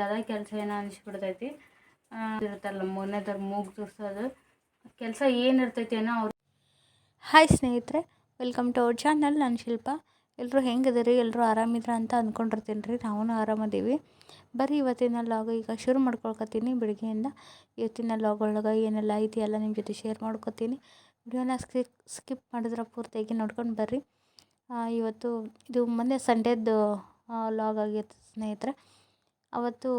ಯಾವುದೇ ಕೆಲಸ ಏನೋ ಅನಿಸ್ಬಿಡ್ತೈತಿ. ಇರುತ್ತಲ್ಲ ಮೊನ್ನೆದವ್ರ ಮೂಗು ತೋರಿಸೋದು. ಕೆಲಸ ಏನು ಇರ್ತೈತಿ ಏನೋ ಅವ್ರು ಹಾಯ್ ಸ್ನೇಹಿತರೆ ವೆಲ್ಕಮ್ ಟು ಅವರ್ ಚಾನಲ್ ನಾನು ಶಿಲ್ಪ. ಎಲ್ಲರೂ ಹೆಂಗಿದ್ದೀರಿ ಎಲ್ಲರೂ ಆರಾಮಿದ್ರ ಅಂತ ಅಂದ್ಕೊಂಡಿರ್ತೀನಿ ರೀ ನಾವು ಆರಾಮದೀವಿ. ಬರೀ ಇವತ್ತಿನ ಲಾಗ್ ಈಗ ಶುರು ಮಾಡ್ಕೊಳ್ಕೊತೀನಿ ಬೆಳಗ್ಗೆಯಿಂದ ಇವತ್ತಿನ ಲಾಗ್ ಒಳಗೆ ಏನೆಲ್ಲ ಐತಿ ಎಲ್ಲ ನಿಮ್ಮ ಜೊತೆ ಶೇರ್ ಮಾಡ್ಕೊತೀನಿ. ವಿಡಿಯೋನ ಸ್ಕಿಪ್ ಸ್ಕಿಪ್ ಮಾಡಿದ್ರೆ ಪೂರ್ತಿಯಾಗಿ ನೋಡ್ಕೊಂಡು ಬರ್ರಿ. ಇವತ್ತು ಇದು ಮೊನ್ನೆ ಸಂಡೇದು ಲಾಗ್ ಆಗಿತ್ತು ಸ್ನೇಹಿತರೆ. ಅವತ್ತು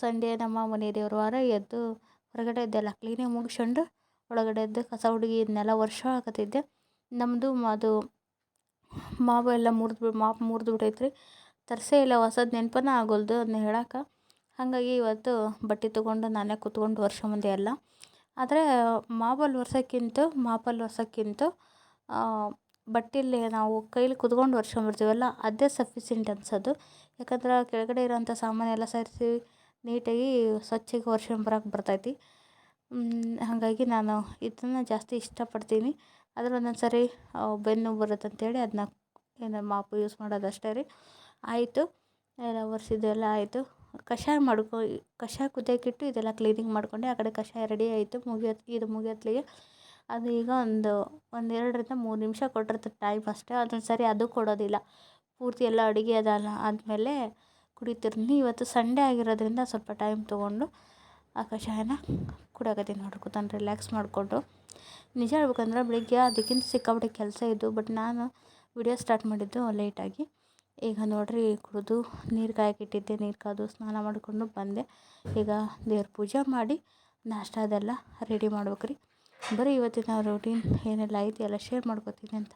ಸಂಡೇ ನಮ್ಮ ಮನೆ ದೇವ್ರ ವಾರ ಎದ್ದು ಹೊರಗಡೆ ಎದ್ದೆಲ್ಲ ಕ್ಲೀನಿಂಗ್ ಮುಗಿಸ್ಕೊಂಡು ಒಳಗಡೆ ಎದ್ದು ಕಸ ಹುಡುಗಿ ಇದನ್ನೆಲ್ಲ ವರ್ಷ ಹಾಕತ್ತಿದ್ದೆ. ನಮ್ಮದು ಅದು ಮಾವು ಎಲ್ಲ ಮುರಿದು ಮಾಪ್ ಮುರಿದು ಬಿಟ್ಟೈತ್ರಿ ತರಿಸೇ ಇಲ್ಲ ಹೊಸದು ನೆನಪನ ಆಗೋಲ್ದು ಅದನ್ನ ಹೇಳಕ್ಕೆ ಹಾಗಾಗಿ ಇವತ್ತು ಬಟ್ಟೆ ತೊಗೊಂಡು ನಾನೇ ಕೂತ್ಕೊಂಡು ವರ್ಷ ಮುಂದೆ ಎಲ್ಲ. ಆದರೆ ಮಾಪಲ್ಲಿ ಒರ್ಸೋಕ್ಕಿಂತ ಮಾಪಲ್ಲಿ ಒರ್ಸೋಕ್ಕಿಂತ ಬಟ್ಟೆಯಲ್ಲಿ ನಾವು ಕೈಲಿ ಕುತ್ಕೊಂಡು ಒರ್ಸ್ಕೊಂಬಿಡ್ತೀವಲ್ಲ ಅದೇ ಸಫಿಸಿಯೆಂಟ್ ಅನ್ಸೋದು. ಯಾಕಂದ್ರೆ ಕೆಳಗಡೆ ಇರೋಂಥ ಸಾಮಾನೆಲ್ಲ ಸೇರಿಸಿ ನೀಟಾಗಿ ಸ್ವಚ್ಛಗೆ ಒರ್ಸ್ಕೊಂಬರಕ್ಕೆ ಬರ್ತೈತಿ. ಮ್, ಹಾಗಾಗಿ ನಾನು ಇದನ್ನು ಜಾಸ್ತಿ ಇಷ್ಟಪಡ್ತೀನಿ. ಆದರೆ ಒಂದೊಂದು ಸರಿ ಬೆನ್ನು ಬರುತ್ತೆ ಅಂತೇಳಿ ಅದನ್ನ ಏನು ಮಾಪು ಯೂಸ್ ಮಾಡೋದು ಅಷ್ಟೇ ರೀ. ಆಯಿತು ಎಲ್ಲ ಒರೆಸಿದ್ದೆಲ್ಲ ಆಯಿತು. ಕಷಾಯ ಮಾಡ್ಕೊ ಕಷಾಯ ಕುದಿಯೋಕ್ಕಿಟ್ಟು ಇದೆಲ್ಲ ಕ್ಲೀನಿಂಗ್ ಮಾಡ್ಕೊಂಡೆ. ಆ ಕಡೆ ಕಷಾಯ ರೆಡಿ ಆಯಿತು. ಮುಗಿಯೋತ್ ಇದು ಮುಗಿಯೋತ್ಲಿಗೆ. ಅದು ಈಗ ಒಂದು ಒಂದೆರಡರಿಂದ ಮೂರು ನಿಮಿಷ ಕೊಟ್ಟಿರ್ತದೆ ಟೈಮ್ ಅಷ್ಟೇ. ಅದೊಂದು ಸರಿ ಅದು ಕೊಡೋದಿಲ್ಲ. ಪೂರ್ತಿ ಎಲ್ಲ ಅಡುಗೆ ಅದಲ್ಲ ಆದಮೇಲೆ ಕುಡಿತಿರ್ತೀನಿ. ಇವತ್ತು ಸಂಡೇ ಆಗಿರೋದ್ರಿಂದ ಸ್ವಲ್ಪ ಟೈಮ್ ತೊಗೊಂಡು ಆ ಕಷಾಯನ ಕುಡಿಯೋಕತ್ತೀನಿ ನೋಡ್ರಿ ರಿಲ್ಯಾಕ್ಸ್ ಮಾಡಿಕೊಂಡು. ನಿಜ ಹೇಳ್ಬೇಕಂದ್ರೆ ಬೆಳಿಗ್ಗೆ ಅದಕ್ಕಿಂತ ಸಿಕ್ಕಾಪಟ್ಟೆ ಕೆಲಸ ಇದ್ದು ಬಟ್ ನಾನು ವಿಡಿಯೋ ಸ್ಟಾರ್ಟ್ ಮಾಡಿದ್ದು ಲೇಟಾಗಿ ಈಗ ನೋಡ್ರಿ, ಕುಡಿದು ನೀರು ಕಾಯಕ್ಕಿಟ್ಟಿದ್ದೆ ನೀರು ಕಾದು ಸ್ನಾನ ಮಾಡಿಕೊಂಡು ಬಂದೆ. ಈಗ ದೇವ್ರ ಪೂಜೆ ಮಾಡಿ ನಾಷ್ಟ ಅದೆಲ್ಲ ರೆಡಿ ಮಾಡ್ಬೇಕ್ರಿ. ಬರೀ ಇವತ್ತಿನ ರೂಟೀನ್ ಏನೆಲ್ಲ ಐತಿ ಎಲ್ಲ ಶೇರ್ ಮಾಡ್ಕೊತೀನಿ ಅಂತ.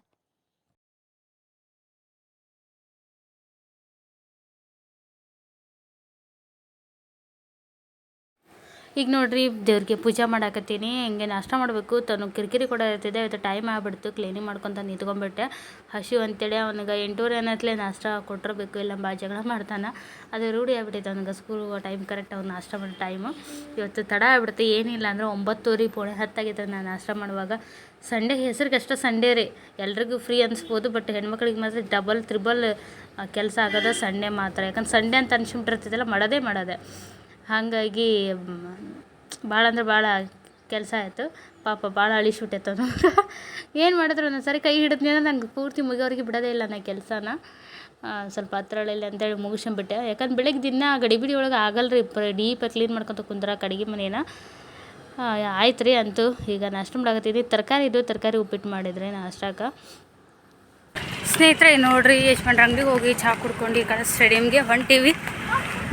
ಈಗ ನೋಡ್ರಿ ದೇವ್ರಿಗೆ ಪೂಜೆ ಮಾಡಾಕತ್ತೀನಿ, ಹಿಂಗೆ ನಾಷ್ಟ ಮಾಡಬೇಕು. ತನು ಕಿರಿಕಿರಿ ಕೂಡ ಇರ್ತಿದ್ದೆ, ಇವತ್ತು ಟೈಮ್ ಆಗ್ಬಿಡ್ತು ಕ್ಲೀನಿಂಗ್ ಮಾಡ್ಕೊತ ನಿಂತ್ಕೊಂಡ್ಬಿಟ್ಟೆ. ಹಸಿವು ಅಂತೇಳಿ ಅವನಿಗೆ ಎಂಟೂವರೆ ಅನ್ನತ್ಲೆ ನಾಷ್ಟ ಕೊಟ್ಟಿರಬೇಕು ಇಲ್ಲ ಬಾಜಗಳ ಜಗಳ ಮಾಡ್ತಾನೆ. ಅದು ರೂಢಿ ಆಗ್ಬಿಟ್ಟೈತೆ ಅವನಿಗೆ ಸ್ಕೂಲ್ ಟೈಮ್ ಕರೆಕ್ಟ್ ಅವ್ನು ನಾಷ್ಟ ಮಾಡೋ ಟೈಮು ಇವತ್ತು ತಡ ಆಗ್ಬಿಡುತ್ತೆ ಏನಿಲ್ಲ ಅಂದ್ರೆ ಒಂಬತ್ತುವರೆ, ಪೋಣೆ ಹತ್ತಾಗೈತೆ ನಾನು ನಾಷ್ಟ ಮಾಡುವಾಗ. ಸಂಡೇ ಹೆಸ್ರಿಗೆ ಅಷ್ಟೇ ಸಂಡೇ ರೀ. ಎಲ್ರಿಗೂ ಫ್ರೀ ಅನಿಸ್ಬೋದು ಬಟ್ ಹೆಣ್ಮಕ್ಳಿಗೆ ಮಾತ್ರ ಡಬಲ್ ತ್ರಿಬಲ್ ಕೆಲಸ ಆಗೋದು ಸಂಡೇ ಮಾತ್ರ. ಯಾಕಂದ್ರೆ ಸಂಡೇ ಅಂತ ಅನ್ಸಿಬಿಟ್ಟಿರ್ತಿದ್ದಲ್ಲ ಮಾಡೋದೇ ಮಾಡೋದೆ. ಹಾಗಾಗಿ ಭಾಳ ಅಂದ್ರೆ ಭಾಳ ಕೆಲಸ ಆಯಿತು. ಪಾಪ ಭಾಳ ಅಳಿಸ್ಬಿಟ್ಟೈತೆ ಅದು. ಏನು ಮಾಡಿದ್ರು ಸರಿ ಕೈ ಹಿಡಿದ್ನಿ ಅಂದ್ರೆ ನಂಗೆ ಪೂರ್ತಿ ಮುಗಿಯೋರಿಗೆ ಬಿಡೋದೇ ಇಲ್ಲ ನಾ ಕೆಲಸನ. ಸ್ವಲ್ಪ ಹತ್ರಳಿಲ್ಲ ಅಂತೇಳಿ ಮುಗಿಸ್ಕೊಂಬಿಟ್ಟೆ ಯಾಕಂದ್ರೆ ಬೆಳಗ್ಗೆ ದಿನ ಗಡಿಬಿಡಿ ಒಳಗೆ ಆಗಲ್ಲ ರೀ ಡೀಪಾಗಿ ಕ್ಲೀನ್ ಮಾಡ್ಕೊತ ಕುಂದ್ರಕ್ಕೆ ಅಡುಗೆ ಮನೇನ. ಆಯ್ತು ರೀ ಅಂತೂ. ಈಗ ನಾಷ್ಟ ಮಾಡಾಕತ್ತೀನಿ ತರಕಾರಿ ಇದು, ತರಕಾರಿ ಉಪ್ಪಿಟ್ಟು ಮಾಡಿದ್ರಿ ನಾಷ್ಟಾಕ ಸ್ನೇಹಿತರೆ, ನೋಡ್ರಿ ಯಶ್ವಂಡ್ರ ಅಂಗಡಿಗೆ ಹೋಗಿ ಚಹಾ ಕುಡ್ಕೊಂಡು ಈ ಕಡೆ ಸ್ಟೇಡಿಯಮ್ಗೆ ಹೊಂಟೀವಿ.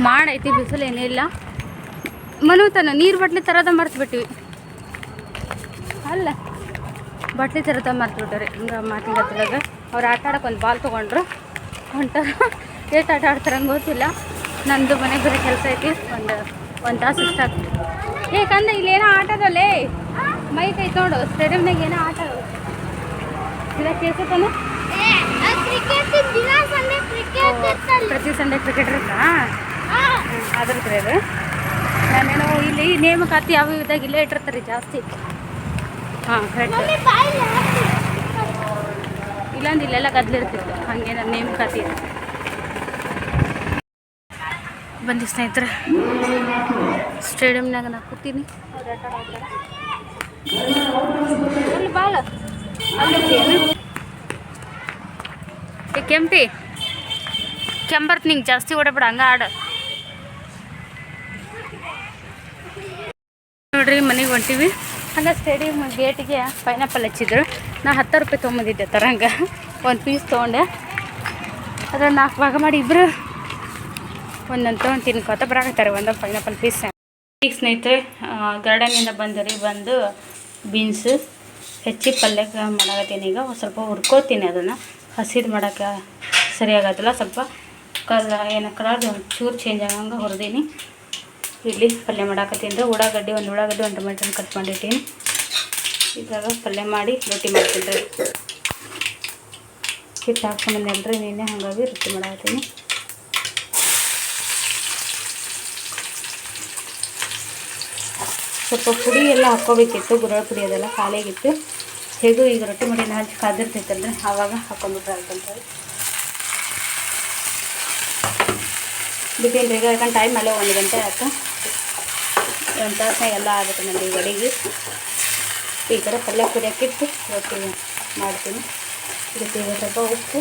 ಮಾಡೈತಿ ಬಿಸಿಲು ಏನಿಲ್ಲ ಮನು ತನ ನೀರು ಬಟ್ಲಿ ತರದ ಮರ್ತ್ಬಿಟ್ಟಿವಿ ಅಲ್ಲ. ಬಟ್ಲಿ ತರದ ಮರ್ತು ಬಿಟ್ಟರಿ ಹಂಗೆ ಮಾತಿಗತ್ತದಾಗ ಅವ್ರು ಆಟ ಆಡಕ್ಕೆ ಒಂದು ಬಾಲ್ ತೊಗೊಂಡ್ರು. ಹೊಂಟಾರ. ಏಟ್ ಆಟ ಆಡ್ತಾರೆ ಹಂಗೆ ಗೊತ್ತಿಲ್ಲ. ನಂದು ಮನೆಗೆ ಬೇರೆ ಕೆಲಸ ಐತಿ. ಒಂದು ಒಂದು ತಾಸು ಇಷ್ಟ ಆಗ್ತದೆ. ಏ ಕಂದ ಇಲ್ಲೇನೋ ಆಟ ಅದಲ್ಲೇ ಮೈಕ್ ಐತೆ ನೋಡು ಸ್ಟೇಡಿಯಮ್ನಾಗ ಏನೋ ಆಟ. ಇಲ್ಲ ಕೇಳ್ಸತ್ತಾನ ಪ್ರತಿ ಸಂಡೆ ಕ್ರಿಕೆಟ್ ಇರುತ್ತಾ? ಅದ್ರದ್ದು ರೀ ಅದು ನಾನೇನೋ ಇಲ್ಲಿ ನೇಮಕಾತಿ ಯಾವ ಇದಾಗ ಇಲ್ಲೇ ಇಟ್ಟಿರ್ತಾರೆ ಜಾಸ್ತಿ ಹಾಂ ಕರೆಕ್ಟ್ ಇಲ್ಲಾಂದ್ರೆ ಇಲ್ಲೆಲ್ಲ ಗದ್ಲಿರ್ತಿತ್ತು ಹಾಗೆ ನನ್ನ ನೇಮಕಾತಿ ಬಂದಿ ಸ್ನೇಹಿತರೆ ಸ್ಟೇಡಿಯಮ್ನಾಗ ನಾ ಕೂತೀನಿ ಭಾಳ ಕೆಂಪಿ, ಕೆಂಬರ್ತ್ ನಿಂಗೆ ಜಾಸ್ತಿ ಓಡಬೇಡ ಹಂಗ ಆಡ. ನೋಡ್ರಿ, ಮನೆಗೆ ಹೊಂಟೀವಿ. ಹಂಗೆ ಸ್ಟೇಡಿಯಂ ಗೇಟಿಗೆ ಪೈನಾಪಲ್ ಹಚ್ಚಿದ್ರು. ನಾ ಹತ್ತು ರೂಪಾಯಿ ತೊಗೊಂಬಂದಿದ್ದೆ ತರಂಗ. ಒಂದು ಪೀಸ್ ತೊಗೊಂಡೆ. ಅದ್ರ ನಾಲ್ಕು ಭಾಗ ಮಾಡಿ ಇಬ್ಬರು ಒಂದೊಂದು ತೊಗೊಂಡು ತಿನ್ಕೋತ ಬರಾಕತ್ತಾರೆ ಒಂದು ಪೈನಾಪಲ್ ಪೀಸ್ ಈಗ ಸ್ನೇಹಿತರೆ ಗಾರ್ಡನಿಂದ ಬಂದರಿ ಬಂದು ಬೀನ್ಸು ಹೆಚ್ಚಿ ಪಲ್ಯಕ್ಕೆ ಮಾಡಾಕತ್ತೀನಿ. ಈಗ ಒಂದು ಸ್ವಲ್ಪ ಹುರ್ಕೋತೀನಿ ಅದನ್ನು. ಹಸಿದು ಮಾಡೋಕ್ಕೆ ಸರಿಯಾಗತ್ತಲ್ಲ, ಸ್ವಲ್ಪ ಕಲ್, ಏನು ಕಲರ್ ಚೂರು ಚೇಂಜ್ ಆಗಂಗೆ ಹುರಿದೀನಿ. ಇಲ್ಲಿ ಪಲ್ಯ ಮಾಡಾಕತ್ತೀನಿ ಉಳ್ಳಾಗಡ್ಡಿ ಒಂದು ಉಳ್ಳಾಗಡ್ಡಿ ಒಂದು ಟೊಮೆಟೊ ಕಟ್ ಮಾಡಿಟ್ಟೀನಿ ಇದ್ರಾಗ ಪಲ್ಯ ಮಾಡಿ ರೊಟ್ಟಿ ಮಾಡ್ತೀನಿ ರೀ. ಹಿಟ್ಟು ಹಾಕ್ಕೊಂಬಂದಲ್ರಿ ನಿನ್ನೆ ಹಾಗಾಗಿ ರೊಟ್ಟಿ ಮಾಡಾಕತ್ತೀನಿ. ಸ್ವಲ್ಪ ಪುಡಿ ಎಲ್ಲ ಹಾಕ್ಕೋಬೇಕಿತ್ತು ಗುರಳ ಪುಡಿ ಅದೆಲ್ಲ ಖಾಲಿಯಾಗಿತ್ತು. ಹೇಗೂ ಈಗ ರೊಟ್ಟಿ ಮಾಡಿ ಹಚ್ಚಿ ಕಾದಿರ್ತೈತಲ್ರಿ, ಆವಾಗ ಹಾಕೊಂಡ್ಬಿಟ್ರೆ ಹಾಕೊಂತಾರೆ ಬಿಟ್ಟಿಲ್ಲ ರೀ ಯಾಕಂದ್ರೆ ಟೈಮ್ ಅಲ್ಲೇ ಒಂದು ಗಂಟೆ ಆಯ್ತು. ಒಂದು ತಾಸು ಎಲ್ಲ ಆಗುತ್ತೆ ನಂದು ಈ ಅಡಿಗೆ ಈ ಕಡೆ ಪಲ್ಯ ಕುಡಿಯೋಕ್ಕಿಟ್ಟು ರೊಟ್ಟಿ ಮಾಡ್ತೀನಿ. ಇದಕ್ಕೆ ಸ್ವಲ್ಪ ಉಪ್ಪು.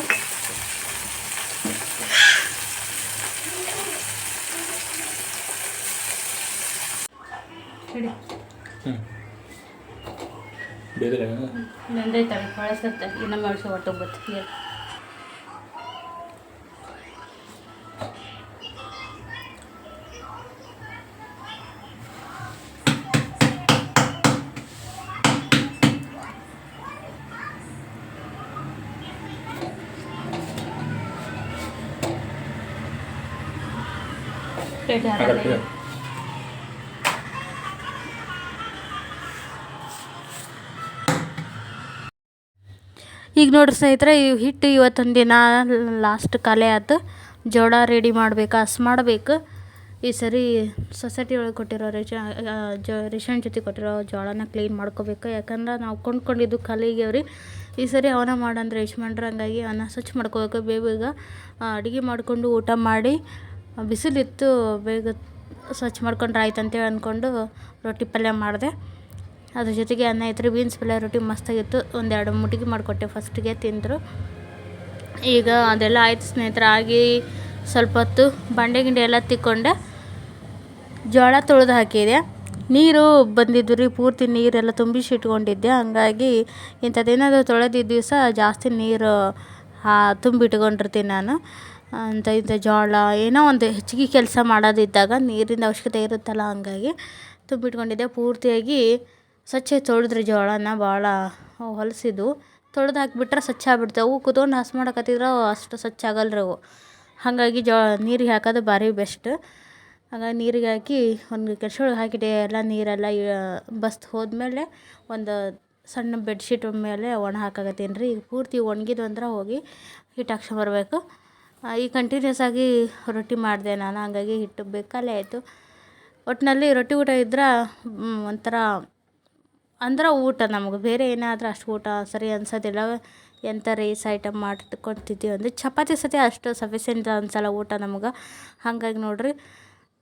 ನೆಂದೈತಲ್ಲ ಬಳಸುತ್ತೆ ಇನ್ನೊಮ್ಮೆ ಅಳಿಸಿ ಹೊಟ್ಟೆ ಬತ್ತು ಈಗ ನೋಡ್ರಿ ಸ್ನೇಹಿತರೆ, ಈ ಹಿಟ್ಟು ಇವತ್ತೊಂದು ದಿನ ಲಾಸ್ಟ್ ಕಲೆ ಆಯ್ತು ಜೋಳ ರೆಡಿ ಮಾಡ್ಬೇಕು, ಹಸ್ ಮಾಡಬೇಕು. ಈ ಸರಿ ಸೊಸೈಟಿ ಒಳಗೆ ಕೊಟ್ಟಿರೋ ರೇಷ ಜೊ ರೇಷನ್ ಜೊತೆ ಕೊಟ್ಟಿರೋ ಜೋಳನ ಕ್ಲೀನ್ ಮಾಡ್ಕೋಬೇಕು. ಯಾಕಂದ್ರೆ ನಾವು ಕೊಂಡ್ಕೊಂಡಿದ್ದು ಕಲಿಗೆವ್ರಿ ಈ ಸರಿ ಅವನ ಮಾಡಂದ್ರೆ ಯಜಮಾನ್ರು ಹಂಗಾಗಿ ಅವನ ಸ್ವಚ್ಛ ಮಾಡ್ಕೋಬೇಕು. ಬೇಗ ಅಡುಗೆ ಮಾಡಿಕೊಂಡು ಊಟ ಮಾಡಿ ಬಿಸಿಲಿತ್ತು, ಬೇಗ ಸ್ವಚ್ಛ ಮಾಡ್ಕೊಂಡ್ರೆ ಆಯ್ತು ಅಂತೇಳಿ ಅಂದ್ಕೊಂಡು ರೊಟ್ಟಿ ಪಲ್ಯ ಮಾಡಿದೆ. ಅದ್ರ ಜೊತೆಗೆ ಅನ್ನ ಇತ್ತು, ಬೀನ್ಸ್ ಪಲ್ಯ ರೊಟ್ಟಿ ಮಸ್ತಾಗಿತ್ತು. ಒಂದೆರಡು ಮುಟ್ಟಿಗೆ ಮಾಡಿಕೊಟ್ಟೆ ಫಸ್ಟಿಗೆ ತಿಂದರು. ಈಗ ಅದೆಲ್ಲ ಆಯ್ತು ಸ್ನೇಹಿತರೆ, ಆಗಿ ಸ್ವಲ್ಪ ಹೊತ್ತು ಬಂಡೆ ಗಿಂಡೆ ಎಲ್ಲ ತಿಕ್ಕೊಂಡೆ. ಜೋಳ ತೊಳೆದು ಹಾಕಿದೆ. ನೀರು ಬಂದಿದ್ದು ರೀ, ಪೂರ್ತಿ ನೀರೆಲ್ಲ ತುಂಬಿಸಿ ಇಟ್ಕೊಂಡಿದ್ದೆ. ಹಂಗಾಗಿ ಇಂಥದ್ದೇನಾದರೂ ತೊಳೆದಿದ್ದ ದಿವಸ ಜಾಸ್ತಿ ನೀರು ತುಂಬಿಟ್ಕೊಂಡಿರ್ತೀನಿ ನಾನು. ಅಂತ ಇಂಥ ಜೋಳ. ಏನೋ ಒಂದು ಹೆಚ್ಚಿಗೆ ಕೆಲಸ ಮಾಡೋದಿದ್ದಾಗ ನೀರಿನ ಅವಶ್ಯಕತೆ ಇರುತ್ತಲ್ಲ ಹಂಗಾಗಿ ತುಂಬಿಟ್ಕೊಂಡಿದ್ದೆ ಪೂರ್ತಿಯಾಗಿ ಸ್ವಚ್ಛ ತೊಳೆದ್ರೆ ಜೋಳನ ಭಾಳ ಹೊಲಸಿದ್ದು. ತೊಳೆದು ಹಾಕಿಬಿಟ್ರೆ ಸ್ವಚ್ಛ ಆಗ್ಬಿಡ್ತಾವೆ ಅವು ಕುತ್ಕೊಂಡು ಹಸ್ ಮಾಡಕತ್ತಿದ್ರೆ ಅಷ್ಟು ಸ್ವಚ್ಛ ಆಗಲ್ಲ ಅವು. ಹಾಗಾಗಿ ಜೋ ನೀರಿಗೆ ಹಾಕೋದು ಭಾರಿ ಬೆಸ್ಟ್. ಹಾಗಾಗಿ ನೀರಿಗೆ ಹಾಕಿ ಒಂದು ಒಳಗೆ ಹಾಕಿಟ್ಟೆ ಎಲ್ಲ ನೀರೆಲ್ಲ ಬಸ್ದು ಹೋದ್ಮೇಲೆ ಒಂದು ಸಣ್ಣ ಬೆಡ್ಶೀಟ್ ಮೇಲೆ ಒಣ ಹಾಕಾಕತ್ತೀನಿ ರೀ. ಈಗ ಪೂರ್ತಿ ಒಣಗಿದ್ವಂದ್ರೆ ಹೋಗಿ ಹಿಟ್ಟು ಹಾಕ್ಸ್ಕೊಂಬರ್ಬೇಕು ಈಗ ಕಂಟಿನ್ಯೂಸ್ ಆಗಿ ರೊಟ್ಟಿ ಮಾಡಿದೆ ನಾನು, ಹಾಗಾಗಿ ಹಿಟ್ಟು ಬೇಕಲ್ಲೇ ಆಯಿತು. ಒಟ್ಟಿನಲ್ಲಿ ರೊಟ್ಟಿ ಊಟ ಇದ್ರೆ ಒಂಥರ, ಅಂದ್ರೆ ಊಟ ನಮಗೆ. ಬೇರೆ ಏನಾದರೂ ಅಷ್ಟು ಊಟ ಸರಿ ಅನ್ಸೋದಿಲ್ಲ. ಎಂಥ ರೈಸ್ ಐಟಮ್ ಮಾಡ್ಕೊತಿದ್ದೀವಿ ಅಂದರೆ ಚಪಾತಿ ಸತಿ ಅಷ್ಟು ಸಫಿಷಿಯೆಂಟ್ ಅನ್ಸಲ್ಲ ಊಟ ನಮಗೆ. ಹಾಗಾಗಿ ನೋಡ್ರಿ,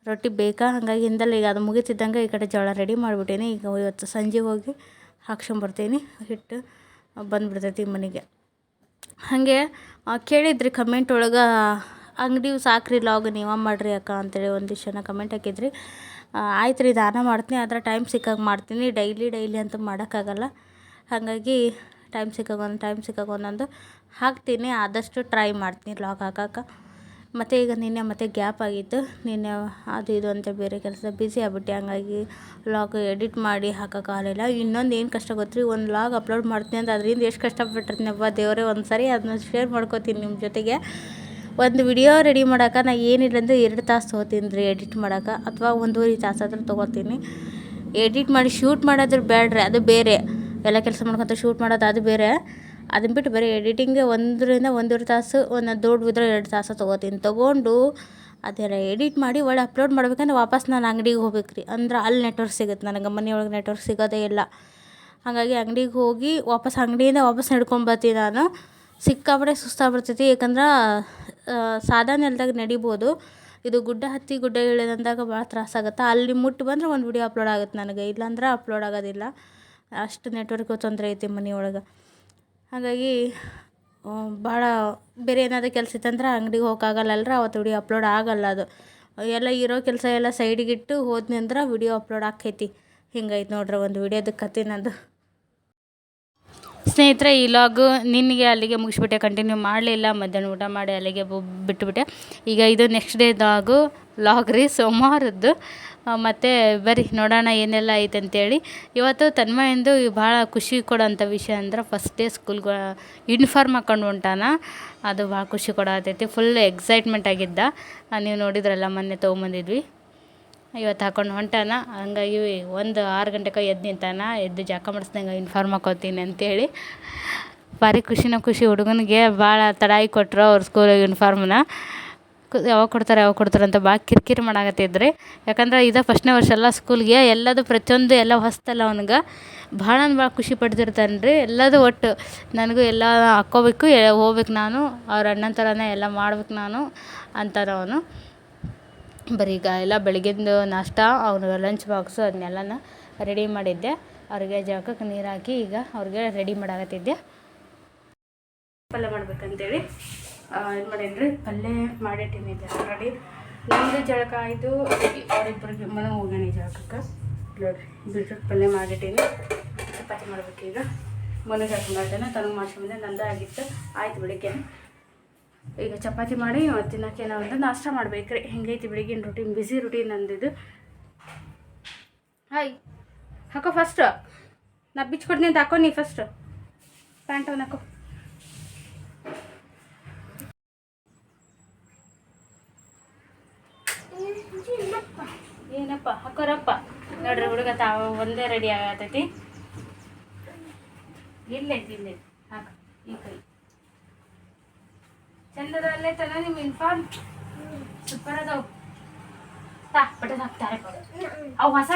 ರೊಟ್ಟಿ ಬೇಕಾ? ಹಾಗಾಗಿ ಹಿಂದಲ್ಲಿ ಈಗ ಅದು ಮುಗಿತಿದ್ದಂಗೆ ಈ ಕಡೆ ಜೋಳ ರೆಡಿ ಮಾಡಿಬಿಟ್ಟೇನಿ. ಈಗ ಇವತ್ತು ಸಂಜೆ ಹೋಗಿ ಹಾಕ್ಸ್ಕೊಂಬರ್ತೀನಿ. ಹಿಟ್ಟು ಬಂದುಬಿಡ್ತೈತಿ ಮನೆಗೆ. ಹಾಗೆ ಕೇಳಿದ್ರಿ ಕಮೆಂಟ್ ಒಳಗೆ ಅಂಗಡಿ ಸಾಕ್ರಿ ಲಾಗ್ ನೀವ ಮಾಡಿರಿ ಅಕ್ಕ ಅಂತೇಳಿ ಒಂದಿಷ್ಟು ಜನ ಕಮೆಂಟ್ ಹಾಕಿದ್ರಿ. ಆಯ್ತು ರೀ ದಾನ ಮಾಡ್ತೀನಿ, ಆದರೆ ಟೈಮ್ ಸಿಕ್ಕಾಗ ಮಾಡ್ತೀನಿ ಡೈಲಿ ಡೈಲಿ ಅಂತ ಮಾಡೋಕ್ಕಾಗಲ್ಲ ಹಾಗಾಗಿ ಟೈಮ್ ಸಿಕ್ಕಾಗ ಒಂದು ಟೈಮ್ ಸಿಕ್ಕಾಗ ಒಂದೊಂದು ಹಾಕ್ತೀನಿ, ಆದಷ್ಟು ಟ್ರೈ ಮಾಡ್ತೀನಿ ಲಾಗ್ ಹಾಕಕ್ಕೆ. ಮತ್ತು ಈಗ ನಿನ್ನೆ ಮತ್ತೆ ಗ್ಯಾಪ್ ಆಗಿತ್ತು. ನಿನ್ನೆ ಅದು ಇದು ಅಂತ ಬೇರೆ ಕೆಲಸ ಬ್ಯುಸಿ ಆಗ್ಬಿಟ್ಟೆ. ಹಂಗಾಗಿ ಲಾಗ್ ಎಡಿಟ್ ಮಾಡಿ ಹಾಕೋಕ್ಕಾಗಲಿಲ್ಲ ಇನ್ನೊಂದು ಏನು ಕಷ್ಟ ಗೊತ್ತ್ರಿ? ಒಂದು ಲಾಗ್ ಅಪ್ಲೋಡ್ ಮಾಡ್ತೀನಿ ಅಂತ ಅದರಿಂದ ಎಷ್ಟು ಕಷ್ಟಪಟ್ಟಿರ್ತೀನಪ್ಪ ದೇವರೇ ಒಂದು ಸಾರಿ ಅದನ್ನ ಶೇರ್ ಮಾಡ್ಕೋತೀನಿ ನಿಮ್ಮ ಜೊತೆಗೆ. ಒಂದು ವಿಡಿಯೋ ರೆಡಿ ಮಾಡೋಕೆ ನಾನು ಏನಿಲ್ಲ ಅಂದ್ರೆ ಎರಡು ತಾಸು ತೊಗೋತೀನಿ ರೀ ಎಡಿಟ್ ಮಾಡೋಕೆ ಅಥವಾ ಒಂದೂವರೆ ತಾಸು ಆದ್ರೆ ತೊಗೋತೀನಿ. ಎಡಿಟ್ ಮಾಡಿ ಶೂಟ್ ಮಾಡೋದ್ರ ಬೇಡ್ರಿ, ಅದು ಬೇರೆ. ಎಲ್ಲ ಕೆಲಸ ಮಾಡ್ಕೊತ ಶೂಟ್ ಮಾಡೋದು ಅದು ಬೇರೆ. ಅದನ್ನ ಬಿಟ್ಟು ಬರೀ ಎಡಿಟಿಂಗ್ಗೆ ಒಂದರಿಂದ ಒಂದೂವರೆ ತಾಸು, ಒಂದು ದೊಡ್ಡ ಬಿದ್ರೆ ಎರಡು ತಾಸು ತೊಗೋತೀನಿ. ತೊಗೊಂಡು ಅದೆಲ್ಲ ಎಡಿಟ್ ಮಾಡಿ ಒಳ್ಳೆ ಅಪ್ಲೋಡ್ ಮಾಡ್ಬೇಕಂದ್ರೆ ವಾಪಸ್ ನಾನು ಅಂಗಡಿಗೆ ಹೋಗ್ಬೇಕು ರೀ ಅಂದ್ರೆ ಅಲ್ಲಿ ನೆಟ್ವರ್ಕ್ ಸಿಗುತ್ತೆ ನನಗೆ ಮನೆಯೊಳಗೆ ನೆಟ್ವರ್ಕ್ ಸಿಗೋದೇ ಇಲ್ಲ. ಹಾಗಾಗಿ ಅಂಗಡಿಗೆ ಹೋಗಿ ವಾಪಸ್ ಅಂಗಡಿಯಿಂದ ವಾಪಸ್ ನಡ್ಕೊಂಬರ್ತೀನಿ ನಾನು. ಸಿಕ್ಕಾಪಟ್ಟೆ ಸುಸ್ತಾಗ್ಬಿಡ್ತೈತಿ. ಯಾಕಂದ್ರೆ ಸಾದಾ ನೆಲದಾಗ ನಡಿಬೋದು. ಇದು ಗುಡ್ಡ ಹತ್ತಿ ಗುಡ್ಡ ಇಳಿದಂದಾಗ ಭಾಳ ತ್ರಾಸಾಗುತ್ತೆ ಅಲ್ಲಿ ಮುಟ್ಟು ಬಂದ್ರೆ ಒಂದು ವಿಡಿಯೋ ಅಪ್ಲೋಡ್ ಆಗುತ್ತೆ ನನಗೆ. ಇಲ್ಲಾಂದ್ರೆ ಅಪ್ಲೋಡ್ ಆಗೋದಿಲ್ಲ. ಅಷ್ಟು ನೆಟ್ವರ್ಕ್ ತೊಂದರೆ ಐತಿ ಮನೆಯೊಳಗೆ. ಹಾಗಾಗಿ ಭಾಳ ಬೇರೆ ಏನಾದರೂ ಕೆಲಸ ಇತ್ತಂದ್ರೆ ಅಂಗಡಿಗೆ ಹೋಗೋಕ್ಕಾಗಲ್ಲಲ್ರ ಅವತ್ತು ವಿಡಿಯೋ ಅಪ್ಲೋಡ್ ಆಗಲ್ಲ ಅದು. ಎಲ್ಲ ಇರೋ ಕೆಲಸ ಎಲ್ಲ ಸೈಡಿಗಿಟ್ಟು ಹೋದ್ನಿ ಅಂದ್ರೆ ವಿಡಿಯೋ ಅಪ್ಲೋಡ್ ಆಕೈತಿ ಹಿಂಗೈತೆ ನೋಡ್ರಿ ಒಂದು ವಿಡಿಯೋದ ಕತೆ ನಂದು. ಸ್ನೇಹಿತರೆ, ಈ ಲಾಗು ನಿನಗೆ ಅಲ್ಲಿಗೆ ಮುಗಿಸ್ಬಿಟ್ಟೆ ಕಂಟಿನ್ಯೂ ಮಾಡಲಿಲ್ಲ ಮಧ್ಯಾಹ್ನ ಊಟ ಮಾಡಿ ಅಲ್ಲಿಗೆ ಬಿಟ್ಬಿಟ್ಟೆ. ಈಗ ಇದು ನೆಕ್ಸ್ಟ್ ಡೇ ಲಾಗು ಲಾಗ್ ರೀ, ಸೋಮವಾರದ್ದು. ಮತ್ತು ಬರ್ರಿ, ನೋಡೋಣ ಏನೆಲ್ಲ ಐತೆ ಅಂತೇಳಿ. ಇವತ್ತು ತನ್ಮಯಂದು ಭಾಳ ಖುಷಿ ಕೊಡೋಂಥ ವಿಷಯ ಅಂದ್ರೆ ಫಸ್ಟ್ ಡೇ ಸ್ಕೂಲ್ಗೆ ಯೂನಿಫಾರ್ಮ್ ಹಾಕೊಂಡು ಹೊಂಟಾನ. ಅದು ಭಾಳ ಖುಷಿ ಕೊಡತೈತಿ ಫುಲ್ ಎಕ್ಸೈಟ್ಮೆಂಟ್ ಆಗಿದ್ದ. ನೀವು ನೋಡಿದ್ರಲ್ಲ, ಮೊನ್ನೆ ತೊಗೊಂಬಂದಿದ್ವಿ. ಇವತ್ತು ಹಾಕೊಂಡು ಹೊಂಟಾನ. ಹಂಗಾಗಿ ಒಂದು ಆರು ಗಂಟೆಗೆ ಎದ್ದು ನಿಂತಾನ. ಎದ್ದು ಜಾಕ ಮಾಡಿಸ್ದಂಗೆ ಯೂನಿಫಾರ್ಮ್ ಹಾಕೋತೀನಿ ಅಂತೇಳಿ. ಭಾರಿ ಖುಷಿನ ಖುಷಿ ಹುಡುಗನಿಗೆ ಭಾಳ ತಡಾಯಿ ಕೊಟ್ಟರು ಅವ್ರ ಸ್ಕೂಲ್ ಯೂನಿಫಾರ್ಮ್ನ ಯಾವಾಗ ಕೊಡ್ತಾರೆ ಯಾವಾಗ ಕೊಡ್ತಾರೆ ಅಂತ ಭಾಳ ಕಿರಿಕಿರಿ ಮಾಡಾಕತ್ತಿದ್ರಿ ಯಾಕಂದ್ರೆ ಇದು ಫಸ್ಟ್ನೇ ವರ್ಷ ಎಲ್ಲ ಸ್ಕೂಲ್ಗೆ ಎಲ್ಲದು ಪ್ರತಿಯೊಂದು ಎಲ್ಲ ಹೊಸ್ತಲ್ಲ ಅವ್ನಿಗೆ. ಭಾಳ ಅಂದ್ರೆ ಭಾಳ ಖುಷಿ ಪಡ್ತಿರ್ತಾನೆ ರೀ ಎಲ್ಲದು ಒಟ್ಟು ನನಗೂ ಎಲ್ಲ ಹಾಕ್ಕೋಬೇಕು ಹೋಗ್ಬೇಕು ನಾನು, ಅವ್ರ ಅಣ್ಣನ ಥರನೇ ಎಲ್ಲ ಮಾಡ್ಬೇಕು ನಾನು ಅಂತಾನೆ ಅವನು. ಬರೀ ಈಗ ಎಲ್ಲ ಬೆಳಗ್ಗಿಂದು ನಾಷ್ಟ ಅವ್ರ ಲಂಚ್ ಬಾಕ್ಸು ಅದನ್ನೆಲ್ಲನ ರೆಡಿ ಮಾಡಿದ್ದೆ. ಅವ್ರಿಗೆ ಜಳಕಕ್ಕೆ ನೀರು ಹಾಕಿ ಈಗ ಅವ್ರಿಗೆ ರೆಡಿ ಮಾಡಾಕತ್ತಿದ್ದೆ. ಪಲ್ಯ ಮಾಡ್ಬೇಕಂತೇಳಿ. ಏನು ಮಾಡೇನ್ರಿ ಪಲ್ಯ ಮಾಡಿಟ್ಟೀನಿ ಆಲ್ರೆಡಿ ನಮ್ಮದು ಜಳಕ ಆಯಿತು. ಅವರಿಬ್ಬರಿಗೆ ಮನೆ ಹೋಗ್ಯಾನ ಜಳಕಕ್ಕೆ. ನೋಡಿರಿ ಬೀಟ್ರೂಟ್ ಪಲ್ಯ ಮಾಡಿಟ್ಟೀನಿ. ಚಪಾತಿ ಮಾಡ್ಬೇಕು ಈಗ. ಮನೆ ಜಳಕ ಮಾಡ್ತೇನೆ ತನಗೆ ಮಾಡ್ಸ್ಕೊಂಡೆ ನಂದು ಆಗಿತ್ತು. ಆಯ್ತು ಬೆಳಿಗ್ಗೆ ಈಗ ಚಪಾತಿ ಮಾಡಿ ತಿನ್ನೋಕೆ ನಾವು ಒಂದು ನಾಷ್ಟ ಮಾಡ್ಬೇಕ್ರಿ. ಹೆಂಗೈತಿ ಬೆಳಿಗ್ಗಿನ ರುಟೀನ್ ಬಿಸಿ ರುಟೀನ್ ನಂದಿದ್ದು ಹಾಯ್. ಹಾಕೋ ಫಸ್ಟ್ ನಾ ಬಿಚ್ಕೊಡ್ತೀನಿ ಅಂತ ಹಾಕೋ ನೀ ಫಸ್ಟ್ ಪ್ಯಾಂಟ್ ಹಾಕೋ. ಏನಪ್ಪ? ಹಾಕೋರಪ್ಪ. ನೋಡ್ರಿ ಹುಡುಗ ತಾವ ಒಂದೇ ರೆಡಿ ಆಗತೈತಿ. ಇಲ್ಲೈತಿ ಇಲ್ಲೇ. ಹಾಕ, ಈ ಕೈ. ಚಂದದ ಅಲ್ಲೇ ತನ ನಿಮ್ಮ ಇನ್ಫಾರ್ಮ್ ಸೂಪರ್ ಅದಾವ. ಹೊಸ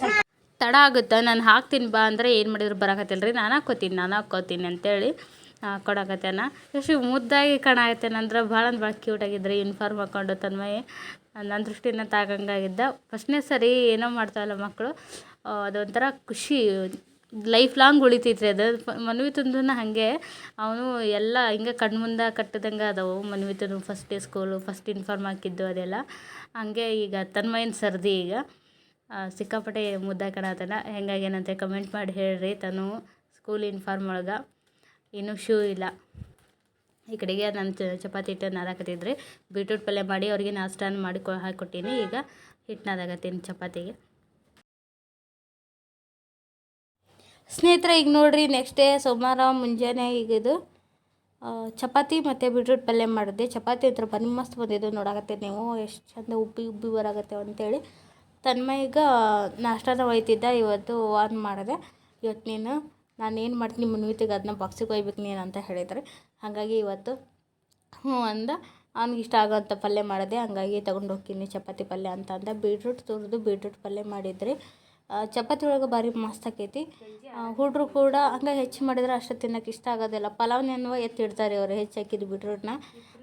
ಸ್ವಲ್ಪ. ತಡ ಆಗುತ್ತೆ? ನಾನು ಹಾಕ್ತೀನಿ ಬಾ ಅಂದರೆ ಏನು ಮಾಡಿದ್ರು ಬರಾಕತ್ತಿಲ್ಲ ರೀ ನಾನು ಹಾಕ್ಕೋತೀನಿ ನಾನು ಹಾಕ್ಕೋತೀನಿ ಅಂತೇಳಿ. ಕೊಡಕತ್ತೇನ. ಎಷ್ಟು ಮುದ್ದಾಗಿ ಕಾಣಾಕತ್ತೇನ ಅಂದ್ರೆ ಭಾಳ ಅಂದ್ರೆ ಭಾಳ ಕ್ಯೂಟ್ ಆಗಿದ್ರಿ ಯೂನಿಫಾರ್ಮ್ ಹಾಕ್ಕೊಂಡು ತನ್ಮಯ. ನನ್ನ ದೃಷ್ಟಿನ ತಾಗಂಗಾಗಿದ್ದ ಫಸ್ಟ್ನೇ ಸರಿ ಏನೋ ಮಾಡ್ತಾವಲ್ಲ ಮಕ್ಕಳು ಅದೊಂಥರ ಖುಷಿ. ಲೈಫ್ ಲಾಂಗ್ ಉಳಿತೈತ್ರಿ ಅದು. ಮನ್ವಿತಂದನ ಹಾಗೆ ಅವನು ಎಲ್ಲ ಹಿಂಗೆ ಕಣ್ಮುಂದೆ ಕಟ್ಟಿದಂಗೆ ಅದಾವು ಮನ್ವಿತನು first day school first uniform ಹಾಕಿದ್ದು ಅದೆಲ್ಲ. ಹಂಗೆ ಈಗ ತನ್ಮಯನ ಸರ್ದಿ ಈಗ. ಸಿಕ್ಕಾಪಟ್ಟೆ ಮುದ್ದಾಗಿ ಕಾಣತ್ತಾನ ಹೆಂಗಾಗೇನಂತೆ ಕಮೆಂಟ್ ಮಾಡಿ ಹೇಳ್ರಿ ತನು ಸ್ಕೂಲ್ ಯೂನಿಫಾರ್ಮ್ ಒಳಗೆ. ಇನ್ನೂ ಶೂ ಇಲ್ಲ. ಈ ಕಡೆಗೆ ನಾನು ಚಪಾತಿ ಹಿಟ್ಟು ನಾದಾಕತ್ತಿದ್ರಿ ಬೀಟ್ರೂಟ್ ಪಲ್ಯ ಮಾಡಿ ಅವ್ರಿಗೆ ನಾಷ್ಟಾನ ಮಾಡಿ ಕೊ ಹಾಕಿಕೊಟ್ಟೀನಿ ಈಗ ಹಿಟ್ಟು ನಾದಾಕತ್ತೀನಿ ಚಪಾತಿಗೆ. ಸ್ನೇಹಿತರೆ, ಈಗ ನೋಡಿರಿ ನೆಕ್ಸ್ಟ್ ಡೇ ಸೋಮವಾರ, ಮುಂಜಾನೆ ಈಗ ಇದು ಚಪಾತಿ ಮತ್ತು ಬೀಟ್ರೂಟ್ ಪಲ್ಯ ಮಾಡಿದೆ. ಚಪಾತಿ ಹತ್ರ ಬನ್ನಿ ಮಸ್ತ್ ಬಂದಿದ್ದು ನೋಡಾಕತ್ತೆ ನೀವು. ಎಷ್ಟು ಚಂದ ಉಬ್ಬಿ ಉಬ್ಬಿ ಬರಾಗತ್ತೆ ಅಂತೇಳಿ. ತನ್ಮಯ್ಗ ನಾಷ್ಟಾನ ಒಯ್ತಿದ್ದ ಇವತ್ತು ಆನ್ ಮಾಡಿದೆ. ಇವತ್ತು ನೀನು ನಾನು ಏನು ಮಾಡ್ತೀನಿ ಮುನ್ವಿತಿಗೆ ಅದನ್ನ ಬಾಕ್ಸಿಗೆ ಒಯ್ಬೇಕು ನೀನು ಅಂತ ಹೇಳಿದರೆ. ಹಾಗಾಗಿ ಇವತ್ತು ಹ್ಞೂ ಅಂದ. ಅವ್ನಿಗೆ ಇಷ್ಟ ಆಗೋಂಥ ಪಲ್ಯ ಮಾಡಿದೆ. ಹಂಗಾಗಿ ತೊಗೊಂಡು ಹೋಗ್ತೀನಿ ಚಪಾತಿ ಪಲ್ಯ ಅಂತ ಅಂದ. ಬೀಟ್ರೂಟ್ ತುರಿದು ಬೀಟ್ರೂಟ್ ಪಲ್ಯ ಮಾಡಿದ್ರಿ. ಚಪಾತಿ ಒಳಗೆ ಭಾರಿ ಮಸ್ತ್ ಆಕೈತಿ. ಹುಡ್ರು ಕೂಡ ಹಂಗೆ ಹೆಚ್ಚು ಮಾಡಿದ್ರೆ ಅಷ್ಟು ತಿನ್ನೋಕೆ ಇಷ್ಟ ಆಗೋದಿಲ್ಲ. ಪಲಾವ್ನೆನ್ನುವ ಎತ್ತಿಡ್ತಾರೆ ಅವರು ಹೆಚ್ಚು ಹಾಕಿದ್ದು ಬೀಟ್ರೂಟ್ನ.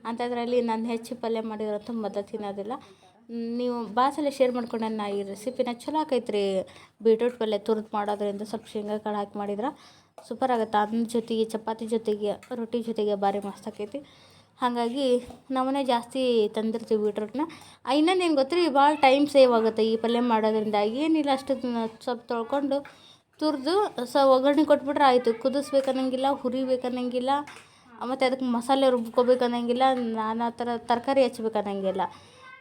ಅಂಥದ್ರಲ್ಲಿ ನಾನು ಹೆಚ್ಚು ಪಲ್ಯ ಮಾಡಿದ್ರಂತೂ ಮೊದಲು ತಿನ್ನೋದಿಲ್ಲ. ನೀವು ಬಾಸಲ್ಲೇ ಶೇರ್ ಮಾಡ್ಕೊಂಡೆ ನಾ ಈ ರೆಸಿಪಿನ ಚಲೋ ಆಕೈತ್ರಿ ಬೀಟ್ರೂಟ್ ಪಲ್ಯ ತುರಿದು ಮಾಡೋದ್ರಿಂದ ಸ್ವಲ್ಪ ಶೇಂಗಾ ಕಾಳು ಹಾಕಿ ಮಾಡಿದ್ರೆ ಸೂಪರ್ ಆಗುತ್ತೆ. ಅನ್ನ ಜೊತೆಗೆ, ಚಪಾತಿ ಜೊತೆಗೆ, ರೊಟ್ಟಿ ಜೊತೆಗೆ ಭಾರಿ ಮಸ್ತ್ ಆಕೈತಿ. ಹಾಗಾಗಿ ನಾವೇ ಜಾಸ್ತಿ ತಂದಿರ್ತೀವಿ ಬೀಟ್ರೂಟ್ನ ಇನ್ನೊಂದು ಏನು ರೀ ಭಾಳ ಟೈಮ್ ಸೇವ್ ಆಗುತ್ತೆ ಈ ಪಲ್ಯ ಮಾಡೋದ್ರಿಂದ. ಏನಿಲ್ಲ ಅಷ್ಟು ಸ್ವಲ್ಪ ತೊಳ್ಕೊಂಡು ತುರಿದು ಸ ಒಗ್ಗರಣೆ ಕೊಟ್ಬಿಟ್ರೆ ಆಯಿತು. ಕುದಿಸ್ಬೇಕನ್ನಂಗಿಲ್ಲ, ಹುರಿಬೇಕನ್ನಂಗಿಲ್ಲ, ಮತ್ತು ಅದಕ್ಕೆ ಮಸಾಲೆ ರುಬ್ಕೋಬೇಕನ್ನಂಗಿಲ್ಲ, ನಾನಾ ಥರ ತರಕಾರಿ ಹಚ್ಬೇಕನ್ನಂಗಿಲ್ಲ.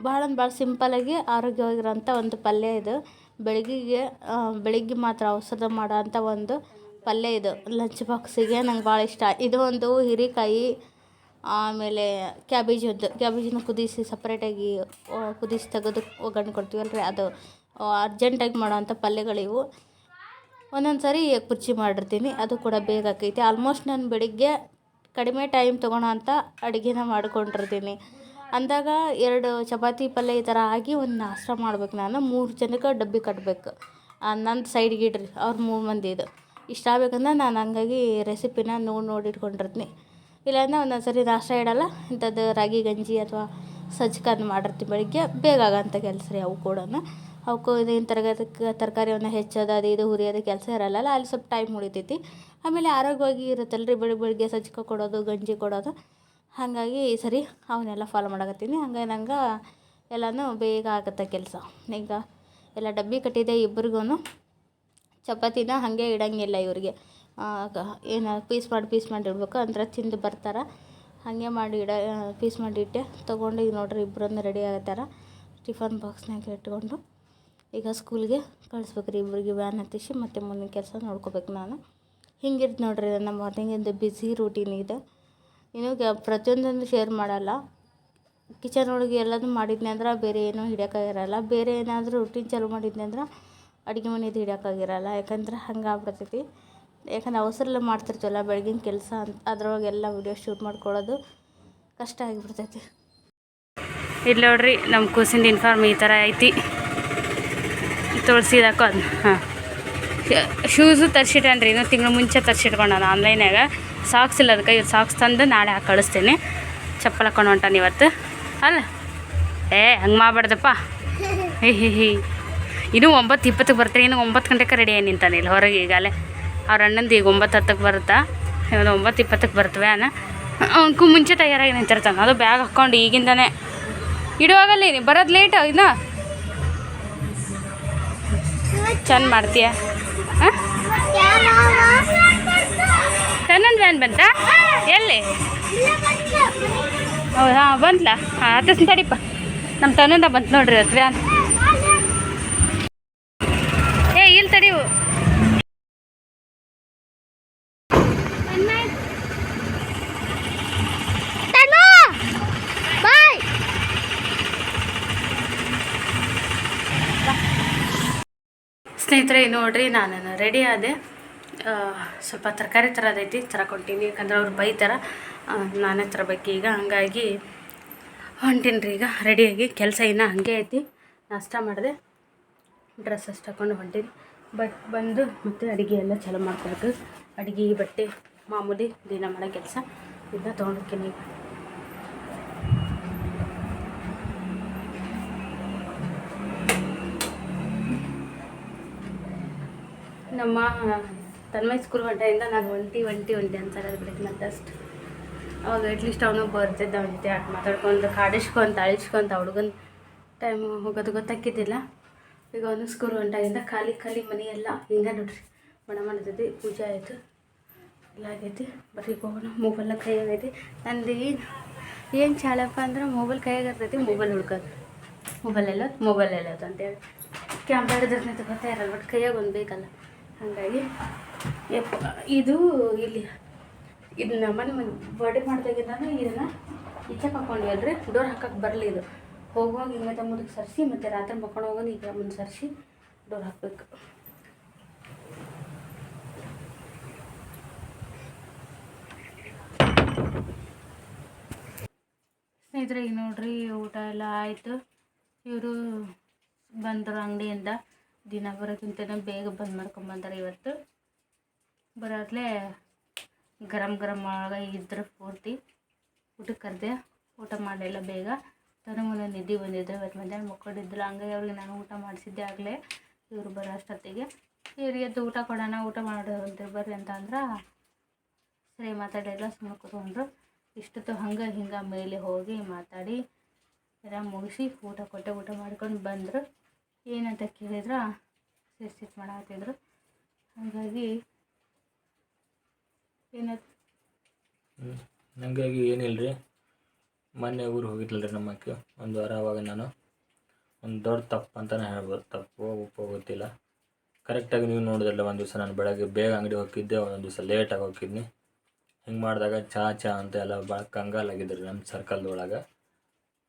ಭಾಳ ಅಂದ್ರೆ ಭಾಳ ಸಿಂಪಲ್ಲಾಗಿ ಆರೋಗ್ಯವಾಗಿರೋಂಥ ಒಂದು ಪಲ್ಯ ಇದು. ಬೆಳಗ್ಗೆಗೆ ಬೆಳಗ್ಗೆ ಬೆಳಿಗ್ಗೆ ಮಾತ್ರ ಔಷಧ ಮಾಡೋ ಅಂಥ ಒಂದು ಪಲ್ಯ ಇದು. ಲಂಚ್ ಬಾಕ್ಸಿಗೆ ನಂಗೆ ಭಾಳ ಇಷ್ಟ. ಇದು ಒಂದು ಹೀರೆಕಾಯಿ, ಆಮೇಲೆ ಕ್ಯಾಬೇಜ್ ಒಂದು. ಕ್ಯಾಬೇಜನ್ನ ಕುದಿಸಿ ಸಪ್ರೇಟಾಗಿ ಕುದಿಸಿ ತೆಗೆದು ಒಗ್ಗರಣೆ ಕೊಡ್ತೀವಲ್ಲ ರೀ ಅದು ಅರ್ಜೆಂಟಾಗಿ ಮಾಡೋವಂಥ ಪಲ್ಯಗಳಿವು ಒಂದೊಂದು ಸಾರಿ ಕುರ್ಚಿ ಮಾಡಿರ್ತೀನಿ, ಅದು ಕೂಡ ಬೇಗ ಆಕೈತಿ. ಆಲ್ಮೋಸ್ಟ್ ನಾನು ಬೆಳಿಗ್ಗೆ ಕಡಿಮೆ ಟೈಮ್ ತೊಗೊಳೋ ಅಂಥ ಅಡುಗೆನ ಮಾಡ್ಕೊಂಡಿರ್ತೀನಿ. ಅಂದಾಗ ಎರಡು ಚಪಾತಿ ಪಲ್ಯ ಈ ಥರ ಆಗಿ ಒಂದು ನಾಷ್ಟ ಮಾಡ್ಬೇಕು ನಾನು. ಮೂರು ಜನಕ್ಕೆ ಡಬ್ಬಿ ಕಟ್ಟಬೇಕು ನಂದು ಸೈಡ್ಗೆ ಇಡ್ರಿ. ಅವ್ರ ಮೂರು ಮಂದಿದು ಇಷ್ಟ ಆಗ್ಬೇಕಂದ್ರೆ ನಾನು ಹಂಗಾಗಿ ರೆಸಿಪಿನ ನೋಡಿ ನೋಡಿ ಇಟ್ಕೊಂಡಿರ್ತೀನಿ. ಇಲ್ಲಾಂದ್ರೆ ಒಂದೊಂದು ಸರಿ ನಾಷ್ಟ ಇಡಲ್ಲ. ಇಂಥದ್ದು ರಾಗಿ, ಗಂಜಿ ಅಥವಾ ಸಜ್ಜಕಂದು ಮಾಡಿರ್ತೀನಿ ಬೆಳಿಗ್ಗೆ. ಬೇಗ ಆಗೋಂಥ ಕೆಲಸ ರೀ ಅವು ಕೂಡ ಅವಕ್ಕೂ ಇದೇನು ತರಗತಿಗೆ ತರಕಾರಿಯನ್ನು ಹೆಚ್ಚೋದು, ಅದು ಇದು ಹುರಿಯೋದು ಕೆಲಸ ಇರಲ್ಲ ಅಲ್ಲಿ ಸ್ವಲ್ಪ ಟೈಮ್ ಉಳಿತೈತಿ. ಆಮೇಲೆ ಆರೋಗ್ಯವಾಗಿ ಇರುತ್ತಲ್ಲ ರೀ ಬೆಳಿಗ್ಗೆ ಬೆಳಿಗ್ಗೆ ಸಜ್ಜಕ ಕೊಡೋದು, ಗಂಜಿ ಕೊಡೋದು. ಹಾಗಾಗಿ ಈ ಸರಿ, ಅವನ್ನೆಲ್ಲ ಫಾಲೋ ಮಾಡಕತ್ತೀನಿ. ಹಂಗೆ ನಂಗೆ ಎಲ್ಲನೂ ಬೇಗ ಆಗುತ್ತೆ ಕೆಲಸ. ಈಗ ಎಲ್ಲ ಡಬ್ಬಿ ಕಟ್ಟಿದೆ ಇಬ್ರಿಗೂ ಚಪಾತಿನ ಹಾಗೆ ಇಡಂಗಿಲ್ಲ ಇವ್ರಿಗೆ. ಏನು ಪೀಸ್ ಮಾಡಿ ಪೀಸ್ ಮಾಡಿ ಇಡಬೇಕು ಅಂದ್ರೆ ತಿಂದು ಬರ್ತಾರೆ. ಹಾಗೆ ಮಾಡಿ ಇಡ ಪೀಸ್ ಮಾಡಿ ಇಟ್ಟೆ. ತೊಗೊಂಡು ಈಗ ನೋಡ್ರಿ ಇಬ್ಬರನ್ನು ರೆಡಿ ಆಗತ್ತಾರ. ಟಿಫನ್ ಬಾಕ್ಸ್ನಾಗ ಇಟ್ಕೊಂಡು ಈಗ ಸ್ಕೂಲ್ಗೆ ಕಳಿಸ್ಬೇಕು ರೀ ಇಬ್ಬರಿಗೆ ವ್ಯಾನ್ ಹತ್ತಿಸಿ ಮತ್ತೆ ಮುಂದಿನ ಕೆಲಸ ನೋಡ್ಕೋಬೇಕು ನಾನು. ಹಿಂಗಿರ್ತು ನೋಡ್ರಿ ನಮ್ಮ ಮಾರ್ನಿಂಗಿಂದ ಬ್ಯುಸಿ ರೂಟೀನ್ ಇದು. ಇನ್ನು ಪ್ರತಿಯೊಂದನ್ನು ಶೇರ್ ಮಾಡಲ್ಲ. ಕಿಚನ್ ಒಳಗೆ ಎಲ್ಲದೂ ಮಾಡಿದ್ನಿ ಅಂದ್ರೆ ಬೇರೆ ಏನೂ ಹಿಡಿಯೋಕ್ಕಾಗಿರಲ್ಲ ಬೇರೆ ಏನಾದರೂ ರುಟೀನ್ ಚಾಲೂ ಮಾಡಿದ್ನಿ ಅಂದ್ರೆ ಅಡುಗೆ ಮನೆದು ಹಿಡಿಯೋಕ್ಕಾಗಿರಲ್ಲ ಯಾಕಂದ್ರೆ ಹಂಗೆ ಆಗ್ಬಿಡ್ತೈತಿ. ಯಾಕಂದ್ರೆ ಅವಸರಲ್ಲೇ ಮಾಡ್ತಿರ್ತೀವಲ್ಲ ಬೆಳಗಿನ ಕೆಲಸ ಅಂತ ಅದ್ರೊಳಗೆಲ್ಲ ವಿಡಿಯೋ ಶೂಟ್ ಮಾಡ್ಕೊಳ್ಳೋದು ಕಷ್ಟ ಆಗಿಬಿಡ್ತೈತಿ. ಇಲ್ಲಿ ನೋಡ್ರಿ ನಮ್ಮ ಕೂಸಿಂದ ಇನ್ಫಾರ್ಮ್ ಈ ಥರ ಐತಿ. ತುಳಸಿದಾಕೋ ಅದು ಹಾಂ. ಶೂಸು ತರ್ಸಿಟ್ಟಾನೆ ರೀ ಇನ್ನು ತಿಂಗಳು ಮುಂಚೆ ತರಿಸಿಟ್ಕೊಂಡ ಆನ್ಲೈನ್ಯಾಗ ಸಾಕ್ಸ್ ಇಲ್ಲ ಅದಕ್ಕೆ ಇವತ್ತು ಸಾಕ್ಸ್ ತಂದು ನಾಳೆ ಹಾಕಿ ಕಳಿಸ್ತೀನಿ. ಚಪ್ಪಲ್ ಹಾಕೊಂಡು ಹೊಂಟಾನ ಇವತ್ತು. ಅಲ್ಲ? ಏ, ಹಂಗೆ ಮಾಡಬಾರ್ದಪ್ಪ. ಹೇ, ಹಿ ಹಿ. ಇನ್ನೂ ಒಂಬತ್ತು ಇಪ್ಪತ್ತಕ್ಕೆ ಬರ್ತೀನಿ, ಇನ್ನು ಒಂಬತ್ತು ಗಂಟೆಗೆ ರೆಡಿ ಏನು ನಿಂತಾನೆ ಇಲ್ಲಿ ಹೊರಗೆ ಈಗಲೇ ಅವ್ರ ಅಣ್ಣಂದು ಈಗ ಒಂಬತ್ತು ಹತ್ತಕ್ಕೆ ಬರುತ್ತಾ? ಇವನು ಒಂಬತ್ತು ಇಪ್ಪತ್ತಕ್ಕೆ ಬರ್ತವೆ ಅನ್ನ ಅವನಕ್ಕೂ ಮುಂಚೆ ತಯಾರಾಗಿ ನಿಂತಿರ್ತಾನೆ. ಅದು ಬ್ಯಾಗ್ ಹಾಕ್ಕೊಂಡು ಈಗಿಂದನೇ. ಇಡುವಾಗಲ್ಲ ಬರೋದು ಲೇಟ್ ಇನ್ನು? ಚಂದ ಮಾಡ್ತೀಯ? ತನ್ನೊಂದು ವ್ಯಾನ್ ಬಂತಾ? ಎಲ್ಲಿ? ಹೌದಾ ಬಂತಲ್ಲ ಬಂತ್ಲಾ ಹಾಂ ಅತ್ತ ತಡಿಪ್ಪ ನಮ್ಮ ತನ್ನಂದ ಬಂತು ನೋಡ್ರಿ ಅದು ವ್ಯಾನ್ ಏ ಇಲ್ಲಿ ತಡಿವು ಸ್ನೇಹಿತರೆ ನೋಡಿರಿ, ನಾನು ರೆಡಿ ಆದೆ. ಸ್ವಲ್ಪ ತರಕಾರಿ ತರೋದೈತಿ ತರಕೊಂತೀನಿ ಯಾಕಂದ್ರೆ ಅವ್ರು ಬೈತಾರ. ನಾನು ನಾನೇ ತರಬೇಕು ಈಗ. ಹಂಗಾಗಿ ಹೊಂಟೀನಿ ರೀ ಈಗ ರೆಡಿಯಾಗಿ ಕೆಲಸ ಇನ್ನೂ ಹಂಗೆ ಐತಿ. ನಾಷ್ಟ ಮಾಡಿದೆ. ಡ್ರೆಸ್ ಅಷ್ಟು ಹಾಕೊಂಡು ಹೊಂಟೀನಿ. ಬಟ್ ಬಂದು ಮತ್ತು ಅಡುಗೆ ಎಲ್ಲ ಚಲೋ ಮಾಡ್ಕೊಬೇಕು ಅಡುಗೆ, ಬಟ್ಟೆ, ಮಾಮೂಲಿ ದಿನ ಮಾಡೋ ಕೆಲಸ. ಇದನ್ನ ತೊಗೊಂಡಿರ್ತೀನಿ ಈಗ. ನಮ್ಮ ತನ್ಮಯ್ ಸ್ಕೂಲ್ ಹೊಂಟೆಯಿಂದ ನಾನು ಒಂಟಿ ಒಂಟಿ ಒಂಟಿ ಅಂತಾರೆ ಬಿಡಕ್ಕೆ ಅಷ್ಟು ಅವಾಗ ಅಟ್ಲೀಸ್ಟ್ ಅವನು ಬರ್ತಿದ್ದ ಜೊತೆ ಆಟ ಮಾತಾಡ್ಕೊಂಡು ಕಾಡಿಸ್ಕೊಂತ ಅಳಿಸ್ಕೊಂತ ಹುಡುಗನ ಟೈಮ್ ಹೋಗೋದು ಗೊತ್ತಾಕಿದ್ದಿಲ್ಲ ಈಗ ಅವನು ಸ್ಕೂಲ್ ಹೊಂಟಾಗಿಂದ ಖಾಲಿ ಖಾಲಿ ಮನೆ ಎಲ್ಲ ಹಿಂಗೆ ನೋಡ್ರಿ. ಮಣ ಮಾಡ್ತೈತಿ ಪೂಜೆ ಆಯಿತು. ಎಲ್ಲ ಆಗೈತಿ. ಬರ್ರಿ ಹೋಗೋಣ ಮೊಬೈಲ್ನ ಕೈಯಾಗೈತಿ ನಂದು ಏನು ಏನು ಚಾಳಪ್ಪ ಅಂದ್ರೆ ಮೊಬೈಲ್ ಕೈಯಾಗ ಇರ್ತೈತಿ ಮೊಬೈಲ್ ಹುಡ್ಕೋದು. ಮೊಬೈಲ್ ಎಲ್ಲೋದು ಮೊಬೈಲ್ ಎಲ್ಲೋದು ಅಂತೇಳಿ ಕ್ಯಾಮ್ರಾ ಹಿಡಿದ್ರೆ ಗೊತ್ತೇ ಇರಲ್ಲ ಬಟ್ ಕೈಯಾಗ ಒಂದು ಬೇಕಲ್ಲ. ಹಾಗಾಗಿ ಇದು ಇಲ್ಲಿ ಇದನ್ನ ಮನೆ ಮನೆ ಬರ್ಡೇ ಮಾಡ್ದಾಗಿಂದ ಇದನ್ನು ಈಚೆ ಹಾಕ್ಕೊಂಡ್ವಿ ಅಲ್ರಿ ಡೋರ್ ಹಾಕಕ್ಕೆ ಬರಲಿ ಇದು. ಹೋಗುವಾಗ ಹಿಂಗೆ ಮುಂದಕ್ಕೆ ಸರಿಸಿ, ಮತ್ತು ರಾತ್ರಿ ಮಕ್ಕೊಂಡು ಹೋಗೋದು ಈಗ ಮುಂದೆ ಸರಿಸಿ ಡೋರ್ ಹಾಕಬೇಕು. ಸ್ನೇಹಿತರೆ, ಈಗ ನೋಡ್ರಿ, ಊಟ ಎಲ್ಲ ಆಯಿತು. ಇವರು ಬಂದರು ಅಂಗಡಿಯಿಂದ. ದಿನ ಬರೋಕ್ಕಿಂತ ಬೇಗ ಬಂದ್ ಮಾಡ್ಕೊಂಬಂದಾರೆ ಇವತ್ತು. ಬರೋದ್ಲೇ ಗರಂ ಗರಂ ಒಳಗ ಇದ್ರೆ ಪೂರ್ತಿ. ಊಟಕ್ಕೆ ಕರೆದೆ, ಊಟ ಮಾಡಲಿಲ್ಲ ಬೇಗ. ತನ ಮುಂದೆ ನಿದ್ದೆ ಬಂದಿದ್ದೆ ಇವತ್ತು ಮಧ್ಯಾಹ್ನ ಮಕ್ಕೊಂಡಿದ್ದಿಲ್ಲ ಹಂಗಾಗಿ ಅವ್ರಿಗೆ ನಾನು ಊಟ ಮಾಡಿಸಿದ್ದೆ ಆಗಲೇ. ಇವರು ಬರೋ ಅಷ್ಟೊತ್ತಿಗೆ. ಇವ್ರಿಗೆ ಎದ್ದು ಊಟ ಕೊಡೋಣ, ಊಟ ಮಾಡೋ ಅಂತ ಬರ್ರಿ ಅಂತ ಅಂದ್ರೆ ಸರಿ ಮಾತಾಡಿಲ್ಲ ಸುಮ್ಮನೆ ಕೂತ್ಕೊಂಡ್ರು. ಇಷ್ಟೊತ್ತು ಹಂಗೆ ಹಿಂಗೆ ಮೇಲೆ ಹೋಗಿ ಮಾತಾಡಿ ಎಲ್ಲ ಮುಗಿಸಿ ಊಟ ಕೊಟ್ಟೆ ಊಟ ಮಾಡ್ಕೊಂಡು ಬಂದರು. ಏನಂತ ಕೇಳಿದ್ರೆ? ಸಿಟ್ ಮಾಡತ್ತಿದ್ರು ಹಾಗಾಗಿ ಏನಂತ? ನಂಗಾಗಿ ಏನಿಲ್ಲ ರೀ ಮೊನ್ನೆ ಊರು ಹೋಗಿದ್ಲಲ್ಲ ರೀ ನಮ್ಮ ಅಕ್ಕ ಒಂದು ವಾರ ಆವಾಗ ನಾನು. ಒಂದು ದೊಡ್ಡ ತಪ್ಪು ಅಂತಲೇ ಹೇಳ್ಬೋದು. ತಪ್ಪು, ಉಪ್ಪು ಗೊತ್ತಿಲ್ಲ. ಕರೆಕ್ಟಾಗಿ ನೀವು ನೋಡಿದ್ರಲ್ಲ ಒಂದು ದಿವಸ ನಾನು ಬೆಳಗ್ಗೆ ಬೇಗ ಅಂಗಡಿ ಹೋಗಿದ್ದೆ ಒಂದೊಂದು ದಿವಸ ಲೇಟಾಗಿ ಹೋಗಿದ್ನಿ ಹಿಂಗೆ ಮಾಡಿದಾಗ ಚಹಾ ಚಾ ಅಂತ ಎಲ್ಲ ಭಾಳ ಕಂಗಾಲಾಗಿದ್ರಿ ನಮ್ಮ ಸರ್ಕಲ್ದೊಳಗೆ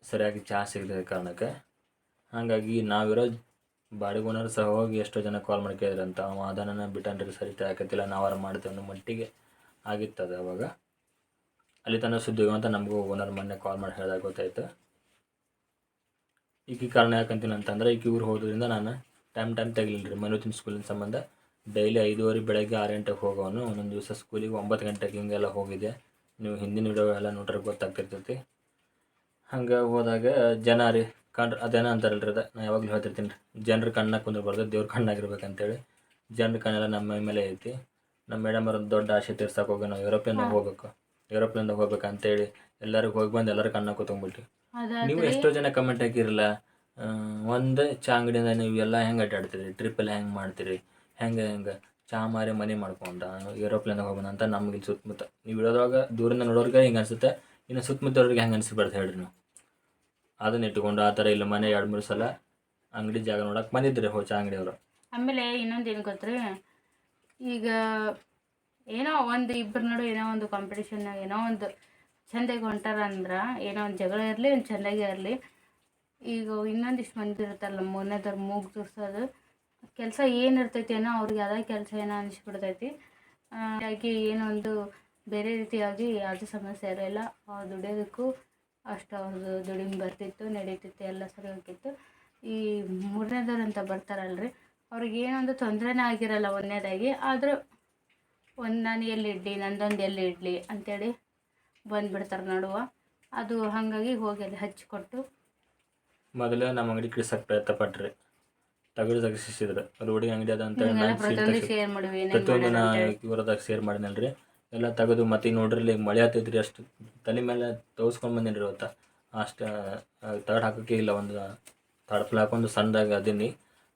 ಸರಿಯಾಗಿ ಚಹಾ ಸಿಗದ ಕಾರಣಕ್ಕೆ. ಹಾಗಾಗಿ ನಾವಿರೋ ಬಾಡಿಗೆ ಓನರ್ ಸಹ ಹೋಗಿ ಎಷ್ಟೋ ಜನ ಕಾಲ್ ಮಾಡಿ ಕೇಳಿದ್ರಂತ, ಅವ ಅದನ್ನು ಬಿಟ್ಟನ್ರಿ ಸರಿ ಆಕತಿಲ್ಲ ನಾವಾರ ಮಾಡ್ತೇವೆ ಅನ್ನೋ ಮಟ್ಟಿಗೆ ಆಗಿತ್ತದ ಅವಾಗ. ಅಲ್ಲಿ ತನಕ ಸುದ್ದಿ ಅಂತ ನಮಗೂ ಓನರ್ ಮೊನ್ನೆ ಕಾಲ್ ಮಾಡಿ ಹೇಳಿದಾಗ ಗೊತ್ತಾಯ್ತು. ಈಕಿ ಕಾರಣ ಯಾಕಂತೀನಿ ಅಂತಂದ್ರೆ ಈಗ ಊರು ಹೋದ್ರಿಂದ ನಾನು ಟೈಮ್ ಟೈಮ್ ತೆಗಿಲಿಲ್ಲ ರೀ ಮನೋಜಿನ ಸ್ಕೂಲಿನ ಸಂಬಂಧ ಡೈಲಿ ಐದುವರೆ ಬೆಳಗ್ಗೆ ಆರು ಗಂಟೆಗೆ ಹೋಗೋನು. ಒಂದೊಂದು ದಿವಸ ಸ್ಕೂಲಿಗೆ ಒಂಬತ್ತು ಗಂಟೆಗೆ ಹಿಂಗೆಲ್ಲ ಹೋಗಿದೆ ನೀವು ಹಿಂದಿನ ವಿಡಿಯೋ ಎಲ್ಲ ನೋಡ್ರೆ ಗೊತ್ತಾಗ್ತಿರ್ತೈತಿ. ಹಂಗೆ ಹೋದಾಗ ಜನ ರೀ ಕಂಡ್ರೆ ಅದೇನೋ ಅಂತಾರಲ್ರಿ ಅದ? ನಾ ಯಾವಾಗಲೂ ಹೇಳ್ತಿರ್ತೀನಿ ರೀ. ಜನರ ಕಣ್ಣಾಗ ಕುಂದ್ರಬಾರ್ದು ದೇವ್ರ ಕಣ್ಣಾಗಿರ್ಬೇಕಂತೇಳಿ. ಜನರ ಕಣ್ಣೆಲ್ಲ ನಮ್ಮ ಮೇಲೆ ಐತಿ. ನಮ್ಮ ಮೇಡಮ್ ಅವ್ರ ದೊಡ್ಡ ಆಸೆ ತೀರ್ಸಕ್ಕೆ ಹೋಗಿ ನಾವು ಯುರೋಪಿಯನ್ದಾಗ ಹೋಗ್ಬೇಕು. ಯುರೋಪ್ಲಿಂದಾಗ ಹೋಗ್ಬೇಕು ಅಂತೇಳಿ ಎಲ್ಲರಿಗೂ ಹೋಗಿ ಬಂದು ಎಲ್ಲರೂ ಕಣ್ಣ ಕೂತ್ಕೊಂಡ್ಬಿಟ್ಟು ನೀವು ಎಷ್ಟೋ ಜನ ಕಮೆಂಟ್ ಹಾಕಿರಲ್ಲ ಒಂದು ಚಾ ಅಂಗಡಿಯಿಂದ ನೀವು ಎಲ್ಲ ಹೆಂಗೆ ಅಡ್ಡಾಡ್ತೀರಿ? ಟ್ರಿಪ್ ಎಲ್ಲ ಹೆಂಗೆ ಮಾಡ್ತೀರಿ? ಹೆಂಗೆ ಹೆಂಗೆ? ಚಾ ಮಾರಿ ಮನೆ ಮಾಡ್ಕೊಂಡ ಏರೋಪ್ಲೇನ್ದಾಗ ಹೋಗೋಣ ಅಂತ ನಮ್ಗೆ ಸುತ್ತಮುತ್ತ ನೀವು ಇಡೋದ್ರಾಗ ದೂರಿಂದ ನೋಡೋರಿಗೆ ಹಿಂಗೆ ಅನ್ಸುತ್ತೆ ಇನ್ನು ಸುತ್ತಮುತ್ತವ್ರಿಗೆ ಹೆಂಗೆ ಅನಿಸ್ಬಾರ್ದು ಹೇಳ್ರಿ ನೀವು. ಅದನ್ನ ಇಟ್ಕೊಂಡು ಆ ಥರ ಇಲ್ಲ, ಮನೆ ಎರಡು ಮೂರು ಸಲ ಅಂಗಡಿ ಜಾಗ ನೋಡಕ್ಕೆ ಬಂದಿದ್ರಿ ಹೋಚ ಅಂಗಡಿಯವರು. ಆಮೇಲೆ ಇನ್ನೊಂದು ಏನು ಗೊತ್ತ್ರಿ? ಈಗ ಏನೋ ಒಂದು ಇಬ್ಬರ ನಡು ಏನೋ ಒಂದು ಕಾಂಪಿಟೇಷನ್ ಏನೋ ಒಂದು ಚಂದಾಗಿ ಹೊಂಟಾರ ಅಂದ್ರೆ, ಏನೋ ಒಂದು ಜಗಳ ಇರಲಿ, ಒಂದು ಚಂದಾಗಿ ಇರಲಿ. ಈಗ ಇನ್ನೊಂದಿಷ್ಟು ಮಂದಿ ಇರ್ತಾರಲ್ಲ ಮೂರನೇದವ್ರು ಮೂಗು ತೋರಿಸೋದು. ಕೆಲಸ ಏನು ಇರ್ತೈತಿ ಏನೋ ಅವ್ರಿಗೆ ಅದೇ ಕೆಲಸ ಏನೋ ಅನಿಸ್ಬಿಡ್ತೈತಿ. ಹಾಗಾಗಿ ಏನೋ ಒಂದು ಬೇರೆ ರೀತಿಯಾಗಿ ಯಾವುದೇ ಸಮಸ್ಯೆ ಇರಲಿಲ್ಲ ಅವ್ರು ದುಡಿಯೋದಕ್ಕೂ ಅಷ್ಟು ಅವ್ರದ್ದು ದುಡಿಮೆ ಬರ್ತಿತ್ತು ನಡೀತಿತ್ತು ಎಲ್ಲ ಸರಿ ಹೋಗ್ತಿತ್ತು. ಈ ಮೂರನೇದವ್ರು ಅಂತ ಬರ್ತಾರಲ್ರಿ ಅವ್ರಿಗೆ ಏನೊಂದು ತೊಂದರೆನೇ ಆಗಿರಲ್ಲ ಒಂದನೇದಾಗಿ ಆದರೂ ಒಂದು ನಾನು ಎಲ್ಲಿ ಇಡ್ಲಿ ನಂದೊಂದು ಎಲ್ಲಿ ಇಡ್ಲಿ ಅಂತೇಳಿ ಬಂದುಬಿಡ್ತಾರೆ ನಡುವ. ಅದು ಹಾಗಾಗಿ ಹೋಗಿ ಅಲ್ಲಿ ಹಚ್ಚಿಕೊಟ್ಟು ಮೊದಲು ನಮ್ಮ ಅಂಗಡಿ ಕಿಡ್ಸಕ್ಕೆ ಪ್ರಯತ್ನ ಪಟ್ರಿ. ತಗಡು ತಗಿಸಿದ್ರೆ ಅದು ಹುಡುಗಿ ಅಂಗಡಿ ಅದ ಅಂತ ಪ್ರತಿಯೊಂದು ನಾ ಇವರದಾಗ ಶೇರ್ ಮಾಡಿನಲ್ರಿ. ಎಲ್ಲ ತೆಗೆದು ಮತ್ತೆ ಈಗ ನೋಡ್ರಿ ಇಲ್ಲಿ ಮಳೆ ಆತೈತ್ರಿ ಅಷ್ಟು ತಲೆ ಮೇಲೆ ತೋರಿಸ್ಕೊಂಡು ಬಂದೀನಿ ಇವತ್ತು ಅಷ್ಟು ತರ್ಡ್ ಹಾಕೋಕೆ ಇಲ್ಲ, ಒಂದು ತಡಪ್ಲ ಹಾಕೊಂಡು ಸಣ್ಣದಾಗ ಅದೀನಿ.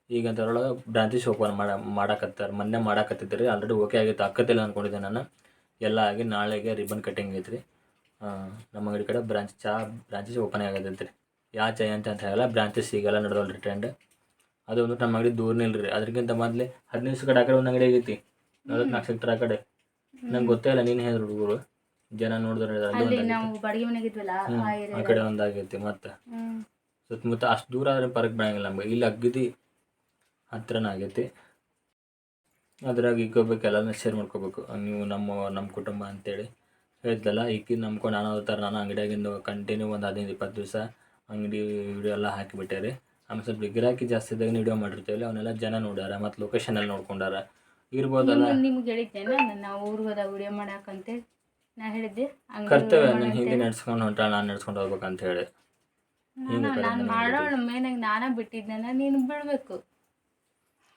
ಈಗ ಅದರೊಳಗೆ ಬ್ರಾಂಚಸ್ ಓಪನ್ ಮಾಡ, ಮಾಡಾಕತ್ತಾರ. ಮೊನ್ನೆ ಮಾಡಾಕತ್ತಿದ್ರಿ ಆಲ್ರೆಡಿ ಓಕೆ ಆಗಿತ್ತು ಅಕ್ಕತ್ತಿಲ್ಲ ಅಂದ್ಕೊಂಡಿದ್ದೆ ನಾನು. ಎಲ್ಲ ಆಗಿ ನಾಳೆಗೆ ರಿಬನ್ ಕಟ್ಟಿಂಗ್ ಐತ್ರಿ. ನಮ್ಮ ಅಂಗಡಿ ಕಡೆ ಬ್ರಾಂಚ್ ಚಾ ಬ್ರಾಂಚಸ್ ಓಪನ್ ಆಗತೈತ್ರಿ ಯಾ ಚಾಯ್ ಅಂತ ಅಂತ ಹೇಳಲ್ಲ ಬ್ರಾಂಚಸ್ ಈಗೆಲ್ಲ ರೀ ಟ್ರೆಂಡ್ ಅದು ಒಂದು ನಮ್ಮ ಅಂಗಡಿ ದೂರನೇ ರೀ ಅದಕ್ಕಿಂತ ಮೊದಲೇ ಹದಿನೈದು ಕಡೆ ಆ ಕಡೆ ಒಂದು ಅಂಗಡಿ ಆಗೈತಿ. ನಲವತ್ನಾಲ್ಕು ಸೆಕ್ಟರ್ ಆ ಕಡೆ. ನಂಗೆ ಗೊತ್ತೇ ಇಲ್ಲ, ನೀನು ಹೇಳಿದ್ರು ಹುಡುಗರು. ಜನ ನೋಡಿದ್ರೆ ಅಲ್ಲಿ ಅಲ್ಲಿ ನಾವು ಬಾಡಿಗೆ ಮನೆಗೆ ಇದ್ವಲ್ಲ ಹ್ಮ್, ಆ ಆ ಕಡೆ ಒಂದು ಆಗೈತಿ ಮತ್ತೆ. ಹ್ಮ್. ಸುತ್ತಮುತ್ತ ಅಷ್ಟು ದೂರ ಆದ್ರೆ ಪರಕ್ ಬೆಳಂಗಿಲ್ಲ ನಮ್ಗೆ. ಇಲ್ಲಿ ಅಗ್ಗದಿ ಹತ್ರನ ಆಗೈತಿ. ಅದ್ರಾಗ ಇಕ್ಕೋಬೇಕು ಎಲ್ಲ ಶೇರ್ ಮಾಡ್ಕೋಬೇಕು. ನೀವು ನಮ್ಮ ನಮ್ಮ ಕುಟುಂಬ ಅಂತೇಳಿ ಹೇಳ್ತಲ್ಲ ಈಕಿ ನಂಬ್ಕೊಂಡು ನಾನು ಥರ ನಾನು ಅಂಗಡಿಯಾಗಿಂದು ಕಂಟಿನ್ಯೂ ಒಂದು ಹದಿನೈದು ಇಪ್ಪತ್ತು ದಿವಸ ಅಂಗಡಿ ವಿಡಿಯೋ ಎಲ್ಲ ಹಾಕಿಬಿಟ್ಟೆ ರೀ ಆಮೇಲೆ ಸ್ವಲ್ಪ ಗಿರಾಕಿ ಜಾಸ್ತಿ ಇದ್ದಾಗ ವಿಡಿಯೋ ಮಾಡಿರ್ತೀವಲ್ಲ ಅವನ್ನೆಲ್ಲ ಜನ ನೋಡ್ಯಾರ ಮತ್ತು ಲೊಕೇಶನಲ್ಲಿ ನೋಡ್ಕೊಂಡಾರ. ಇರ್ಬೋದಲ್ಲ? ನಿಮ್- ನಿಮ್ಗೆ ಹೇಳಿದ್ದೇನೆ ನಾವು ಊರಿಗೆ ಹೋದಾಗ ವಿಡಿಯೋ ನಾ ಹೇಳಿದ್ದೆ ಕರ್ತವ್ಯ ನಾನು. ಹಿಂಗೆ ನಡ್ಸ್ಕೊಂಡು ಹೊಂಟ ನಾನು ನಡ್ಸ್ಕೊಂಡು ಹೋಗ್ಬೇಕಂತ ಹೇಳಿ. ನಾನು ಮಾಡೋಣ ಮೇನಾಗಿ ನಾನ ಬಿಟ್ಟಿದ್ನ ನೀನು ಬಿಡ್ಬೇಕು.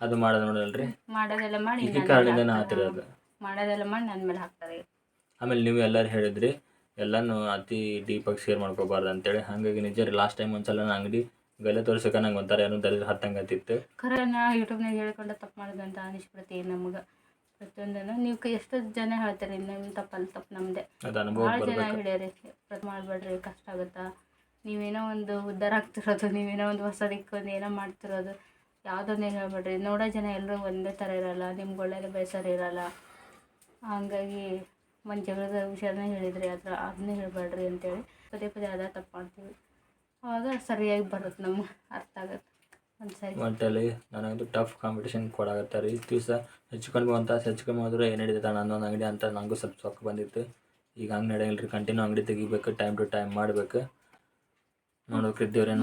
ಅದು ಮಾಡೋದು ನೋಡಲ್ರಿ? ಮಾಡೋದೆಲ್ಲ ಮಾಡಿ ಈ ಕಾರಣದಿಂದ. ಆತಿರ ಅದು ಮಾಡೋದೆಲ್ಲ ಮಾಡಿ ನನ್ನ ಮೇಲೆ ಹಾಕ್ತಾರೆ. ಆಮೇಲೆ ನೀವು ಎಲ್ಲರೂ ಹೇಳಿದ್ರಿ ಎಲ್ಲನೂ ಅತಿ ಡೀಪಾಗಿ ಶೇರ್ ಮಾಡ್ಕೋಬಾರ್ದು ಅಂತೇಳಿ. ಹಾಗಾಗಿ ನಿಜ ರೀ ಲಾಸ್ಟ್ ಟೈಮ್ ಒಂದ್ಸಲ ನಾನು ಅಂಗಡಿ ಗಲೆ ತೋರ್ಸಕ್ಕೆ ನಂಗೆ ಒಂಥರ ಏನೋ ದರಿದ್ರ ಹತ್ತಂಗೆ ಆತಿತ್ತು ಖರೆ ನಾ ಯೂಟ್ಯೂಬ್ನಾಗ ಹೇಳ್ಕೊಂಡು ತಪ್ಪು ಮಾಡೋದಂತ ಅನಿಸ್ಬಿಡ್ತೀನಿ ನಮ್ಗೆ. ಪ್ರತಿಯೊಂದನ್ನು. ನೀವು ಎಷ್ಟು ಜನ ಹೇಳ್ತಾರೆ ನಿಮ್ಮ ತಪ್ಪಲ್ಲಿ ತಪ್ಪು ನಮ್ಮದೇ ಭಾಳ ಜನ ಹೇಳ್ಯಾರಿ ಪ್ರತಿ ಮಾಡಬೇಡ್ರಿ ಕಷ್ಟ ಆಗುತ್ತಾ. ನೀವೇನೋ ಒಂದು ಉದ್ಧಾರ ಆಗ್ತಿರೋದು ನೀವೇನೋ ಒಂದು ಹೊಸ ದಿಕ್ಕೊಂದು ಏನೋ ಮಾಡ್ತಿರೋದು ಯಾವುದನ್ನೇ ಹೇಳ್ಬೇಡ್ರಿ. ನೋಡೋ ಜನ ಎಲ್ಲರೂ ಒಂದೇ ಥರ ಇರಲ್ಲ ನಿಮ್ಗೆ ಒಳ್ಳೆಯ ಬೇಸರ ಇರಲ್ಲ. ಹಾಗಾಗಿ ಒಂದು ಜಗಳದ ವಿಷಯನ ಹೇಳಿದ್ರಿ ಅದ್ರ ಅದನ್ನೇ ಹೇಳ್ಬೇಡ್ರಿ ಅಂತೇಳಿ ಪದೇ ಪದೇ ಅದ ತಪ್ಪು ಮಾಡ್ತೀವಿ ಅವಾಗ ಸರಿಯಾಗಿ ಬರುತ್ತೆ ನಮ್ಗೆ ಅರ್ಥ ಆಗುತ್ತೆ. ಒಂದು ಒಟ್ಟಲ್ಲಿ ನನಗಂತೂ ಟಫ್ ಕಾಂಪಿಟೇಷನ್ ಕೊಡಾಕತ್ತಾರ. ರೀ ಇಷ್ಟು ದಿವಸ ಹೆಚ್ಚು ಕಡಿಮೆ ಒಂದು ತಾಸು ಆದ್ರೆ ಏನು ನಡೀತೈತೆ ನನ್ನೊಂದು ಅಂಗಡಿ ಅಂತ ನನಗೂ ಸ್ವಲ್ಪ ಸೊಕ್ಕ ಬಂದಿತ್ತು. ಈಗ ಹಂಗೆ ನಡೆಯಲ್ಲ ರೀ ಕಂಟಿನ್ಯೂ ಅಂಗಡಿ ತೆಗಿಬೇಕು ಟೈಮ್ ಟು ಟೈಮ್ ಮಾಡಬೇಕು. ನೋಡೋಕೆ ದೇವ್ರೇನು